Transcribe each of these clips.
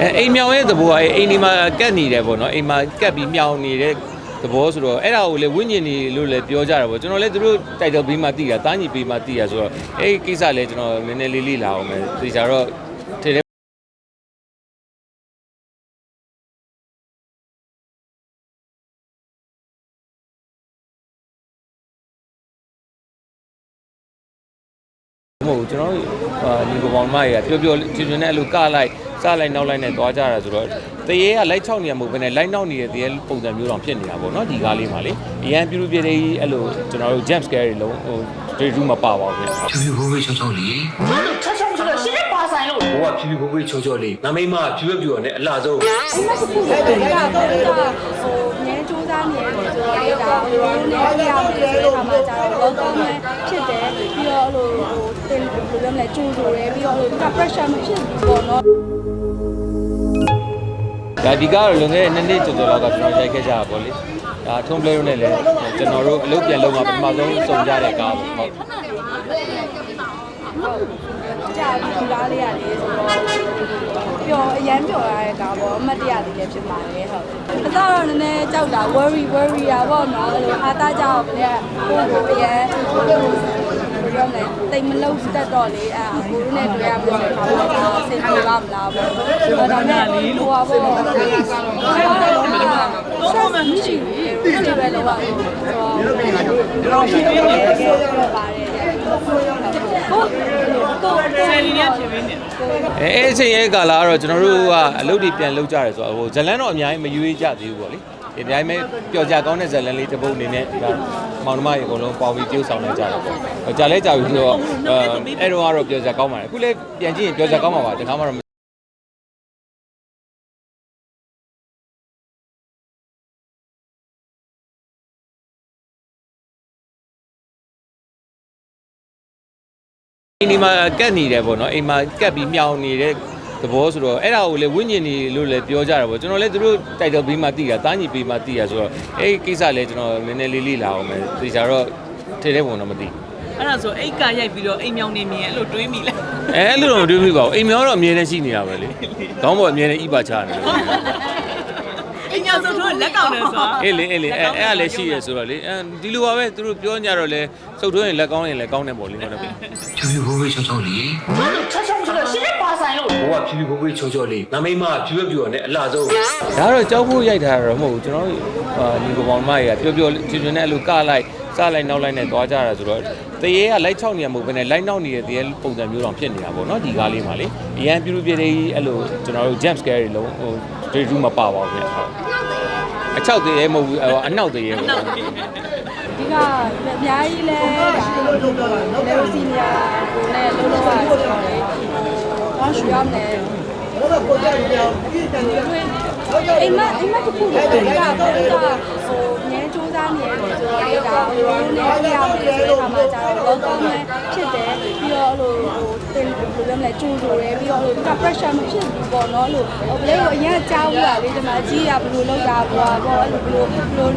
အဲအိမ်မြောင်ရဲ့သဘောကအိမ်ဒီမှာကတ်နေတယ်ပေါ့နော်အိမ်မှာကတ်ပြီးမြောင်နေတဲ့သဘောဆိုတော့အဲ့ဒါကိုလေဝိညာဉ်နေလို့လည်းပြောကြတာပေါ့ကျွန်တော်လည်းသူတို့တိုက်တော့ပြီးမှသိတာတားညီပြီးမှသိတာဆိုတော့အဲ့ဒီကိစ္စလည်းကျွန်တော်နည်းနည်းလေးလေးလာအောင်မယ်သိကြတော့ထေတဲ့မဟုတ်ဘူးကျွန်တော်တို့အာညီကောင်မောင်မတွေကပျော်ပျော်ချွချွနဲ့အဲ့လိုကလိုက် စလိုက်နောက်လိုက်နဲ့သွားကြတာဆိုတော့တရေကလိုက်ချောက်နေရမဟုတ်ဘဲနဲ့လိုက်နောက်နေတဲ့တရေပုံစံမျိုးတောင်ဖြစ်နေတာပေါ့နော်ဒီကားလေးမှာလေအရန်ပြူပြူလေးအဲ့လိုကျွန်တော်တို့ jump scare တွေလုံးဟို day room မပါပါဘူးခင်ဗျဖြူဖြူခိုးခိုးချောချောလေးဘာလို့ချက်ချက်ချက်ရှင်းနေပါဆိုင်လို့ဘိုးကဖြူဖြူခိုးခိုးချောချောလေးငါမိမဖြူဖြူဖြူနဲ့အလှဆုံးအိမ်မက်တစ်ခုလည်းဒါကတော့ဒါဟိုငဲစူးစမ်းနေတယ်ဆိုတော့ဒါဟိုနဲ့ပြရမယ်ဆိုတဲ့အခါမှာကျတော့ welcome နဲ့ဖြစ်တယ်ပြီးတော့အဲ့လိုဟို တင်ဘယ်လိုလဲကြိုးဆိုရဲပြီးတော့ဟိုက pressure မဖြစ်ဘူးပေါ့နော်ဒါဒီကားတော့လွန်ခဲ့တဲ့နှစ်နှစ်ကျော်ကျော်လောက်ကကျွန်တော်ရိုက်ခဲ့ကြတာပေါ့လေဒါထုံးပလဲတို့နဲ့လည်းကျွန်တော်တို့အလုပ်ပြန်လုပ်မှာပထမဆုံးစုံကြတဲ့ကားပေါ့ဟုတ်ကြာပြီဒီလားလေးရလေးဆိုတော့ပျော်အရန်ပျော်ရတဲ့ကားပေါ့အမတ်တရလေးလည်းဖြစ်ပါတယ်ဟုတ်အစတော့နည်းနည်းကြောက်တာ worry worry တာပေါ့နော်အဲ့လိုအားသားကြအောင်လည်းကိုယ့်ကိုအရန် ဟိုပြောမယ်တိတ်မလုံးတတ်တော့လေအာကိုတို့နဲ့တွေ့ရမယ်ဆိုတော့ဒါအဆင်ပြေပါမလားပေါ့ဒါပေမဲ့ဟိုပါပေါ့တော့ဆက်မရှိဘူးဒီပဲလောပါဆိုတော့ရှိနေတယ်ပြောပါတယ်ဟုတ်ကိုဆယ်လီရဖြစ်နေတယ်အဲအဲ့အချိန်ရဲ့ကာလာကတော့ကျွန်တော်တို့ကအလုပ်တွေပြန်လုပ်ကြတယ်ဆိုတော့ဟိုဇလန်းတော့အများကြီးမရွေးကြသေးဘူးပေါ့လေ ဒီတိုင်းပဲပျော်ကြကောင်းတဲ့ဇလန်းလေးတစ်ပုတ်အနေနဲ့ဒါမောင်နှမရေအကုန်လုံးပေါင်းပြီးတရုပ်ဆောင်နေကြတာပေါ့ဟိုကြာလဲကြာပြီဆိုတော့အဲအဲ့တော့ကတော့ပျော်ကြကောင်းပါတယ်အခုလည်းပြန်ကြည့်ရင်ပျော်ကြကောင်းမှာပါတခါမှတော့အိမ်ဒီမှာကတ်နေတယ်ပေါ့နော်အိမ်မှာကတ်ပြီးမြောင်နေတဲ့ သဘောဆိုတော့အဲ့ဒါကိုလေဝိညာဉ်နေလို့လည်းပြောကြတာပေါ့ကျွန်တော်လည်းသူတို့တိုက်တော့ပြီးမှသိတာတားညီပြီးမှသိတာဆိုတော့အဲ့ဒီကိစ္စလည်းကျွန်တော်နည်းနည်းလေးလေးလာအောင်မယ်သိကြတော့ထေတဲ့ပုံတော့မသိအဲ့ဒါဆိုအိတ်ကရိုက်ပြီးတော့အိမ်မြောင်နေမြင်အဲ့လိုတွေးမိလားအဲအဲ့လိုတော့မတွေးမိပါဘူးအိမ်မျောတော့အမြဲတမ်းရှိနေတာပဲလေခေါင်းပေါ်အမြဲတမ်းဣပါချနေတယ် အိမ်မြောင်ဆိုတော့လက်ကောက်နေဆိုတာအေးလေအေးလေအဲအဲ့ဒါလည်းရှိရဆိုတော့လေအဲဒီလိုပါပဲသူတို့ပြောကြတော့လေစုပ်ထွင်းရင်လက်ကောင်းရင်လည်းကောင်းတယ်ပေါ့လေဟုတ်တယ်ဖြူဖြူခိုးခိုးချောချောလေးဘာလို့ချက်ချက်ချက်ရှင်းနေပါဆိုင်လို့ဘိုးကဖြူဖြူခိုးခိုးချောချောလေးငါမိမဖြူဖြူဖြူနဲ့အလှဆုံးဒါကတော့ကြောက်ဖို့ရိုက်ထားတာတော့မဟုတ်ဘူးကျွန်တော်တို့အာညီကောင်မောင်မတွေကပျော်ပျော်ချွချွနဲ့အဲ့လိုကလိုက်စလိုက်နောက်လိုက်နဲ့သွားကြတာဆိုတော့တရေကလိုက်ချောက်နေရမဟုတ်ဘဲနဲ့လိုက်နောက်နေတဲ့တရေပုံစံမျိုးတောင်ဖြစ်နေတာပေါ့နော်ဒီကားလေးမှာလေအရန်ပြူပြူလေးအဲ့လိုကျွန်တော်တို့ jump scare တွေလုံးဟို day room မပါပါဘူးခင်ဗျဟုတ်အချောက်တရေမဟုတ်ဘူးဟိုအနောက်တရေပေါ့ဒီကအများကြီးလဲဒါလေစီနီယာကိုလည်းလုံးလုံးပါဆိုတော့လေဘာရှိရမလဲအိမ်မအိမ်မတစ်ခုလည်းဒါကတော့ဟိုငဲစူးစမ်းနေတယ်ဆိုတော့ဒါဟိုနဲ့ပြရမယ်ဆိုတဲ့အခါမှာကျတော့ welcome နဲ့ဖြစ်တယ်ပြီးတော့ဟိုဟိုတင်ဘယ် လိုလဲမလဲကြိုးဆိုရဲပြီးတော့ဟိုက pressure မဖြစ်ဘူးပေါ့နော်လို့ဟိုဘလေးကိုအရင်ကြားဘူးတာလေဒီမှာအကြီးကဘယ်လိုလုပ်တာပေါ့ပေါ့အဲ့လိုဘယ်လိုဘယ်လို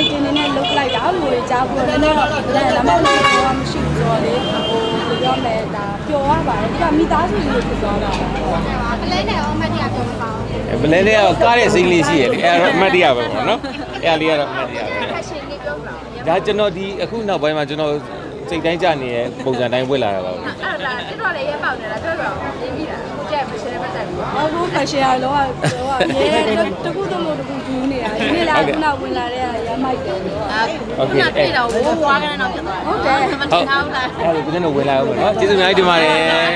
item တွေနဲ့လုပ်လိုက်တာအဲ့လိုကြားဘူးတော့နည်းနည်းတော့လည်းလမ်းမလို့တော့မရှိဘူးဆိုတော့လေဟိုဘယ်လိုပြောမလဲဒါပျော်ရပါတယ်ဒီကမိသားစုလိုဖြစ်သွားတာပေါ့ကလေးနဲ့အောင်မတရားပြောမပါဘူးဘလဲလေးကကားတဲ့စိမ့်လေးရှိရလေအဲ့တော့အမှတ်တရပဲပေါ့နော်အဲ့လေးကတော့အမှတ်တရပဲဖက်ရှင်လေးပြောပါဦးဒါကျွန်တော်ဒီအခုနောက်ပိုင်းမှာကျွန်တော် စိတ်တိုင်းကြနေတဲ့ပုံစံတိုင်းဝင်လာတာပါပဲအဲ့ဒါလားတစ်တော့လည်းရဲပေါက်နေတာပြောပြအောင်ပြင်ပြီးတာကိုကြိုက် fashion နဲ့ပတ်သက်ပြီးတော့အခု fashion ရလောကလောကရဲတခုတမို့တခုယူနေတာဒီလားခုနဝင်လာတဲ့ကရမိုက်တယ်ဟုတ်ကဲ့အဲ့တော့ဝိုးဝါးကနေတော့ဖြစ်သွားတယ်ဟုတ်တယ်မတင်ထားဘူးလားအဲ့ဒါကိုကျွန်တော်ဝင်လာအောင်ပါနော်ကျေးဇူးအများကြီးတင်ပါတယ်